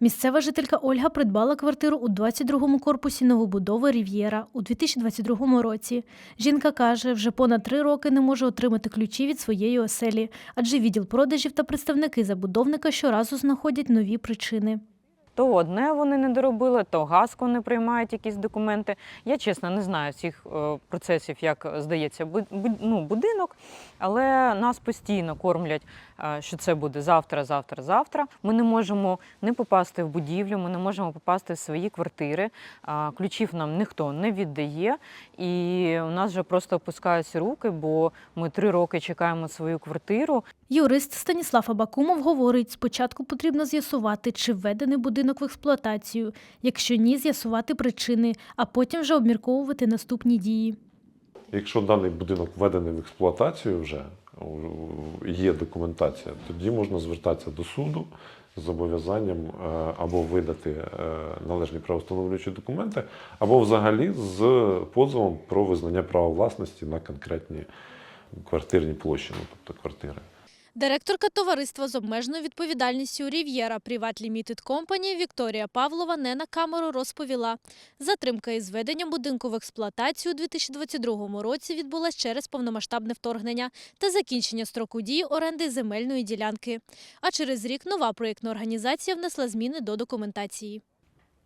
Місцева жителька Ольга придбала квартиру у 22-му корпусі новобудови Рів'єра у 2022 році. Жінка каже, вже понад три роки не може отримати ключі від своєї оселі, адже відділ продажів та представники забудовника щоразу знаходять нові причини. То одне вони не доробили, то газку не приймають якісь документи. Я чесно не знаю всіх е, процесів, як здається, ну, будинок, але нас постійно кормлять, е, що це буде завтра, завтра, завтра. Ми не можемо не попасти в будівлю, ми не можемо попасти в свої квартири. Ключів нам ніхто не віддає, і у нас вже просто опускаються руки, бо ми три роки чекаємо свою квартиру. Юрист Станіслав Абакумов говорить, спочатку потрібно з'ясувати, чи введений будинок в експлуатацію, якщо ні, з'ясувати причини, а потім вже обмірковувати наступні дії. Якщо даний будинок введений в експлуатацію вже є документація, тоді можна звертатися до суду з зобов'язанням е, або видати е, належні правоустановлюючі документи, або взагалі з позовом про визнання права власності на конкретні квартирні площі, ну тобто квартири. Директорка товариства з обмеженою відповідальністю Рів'єра Приват Limited Company Вікторія Павлова не на камеру розповіла. Затримка із введенням будинку в експлуатацію у 2022 році відбулась через повномасштабне вторгнення та закінчення строку дії оренди земельної ділянки. А через рік нова проєктна організація внесла зміни до документації.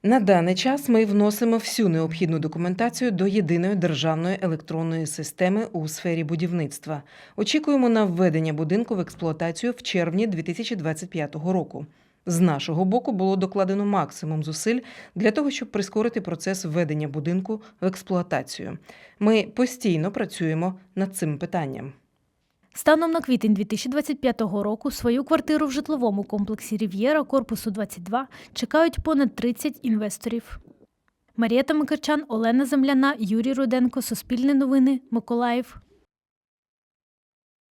На даний час ми вносимо всю необхідну документацію до єдиної державної електронної системи у сфері будівництва. Очікуємо на введення будинку в експлуатацію в червні 2025 року. З нашого боку було докладено максимум зусиль для того, щоб прискорити процес введення будинку в експлуатацію. Ми постійно працюємо над цим питанням. Станом на квітень 2025 року свою квартиру в житловому комплексі Рів'єра корпусу 22 чекають понад 30 інвесторів. Марія Тамикачан, Олена Земляна, Юрій Руденко, Суспільне новини, Миколаїв.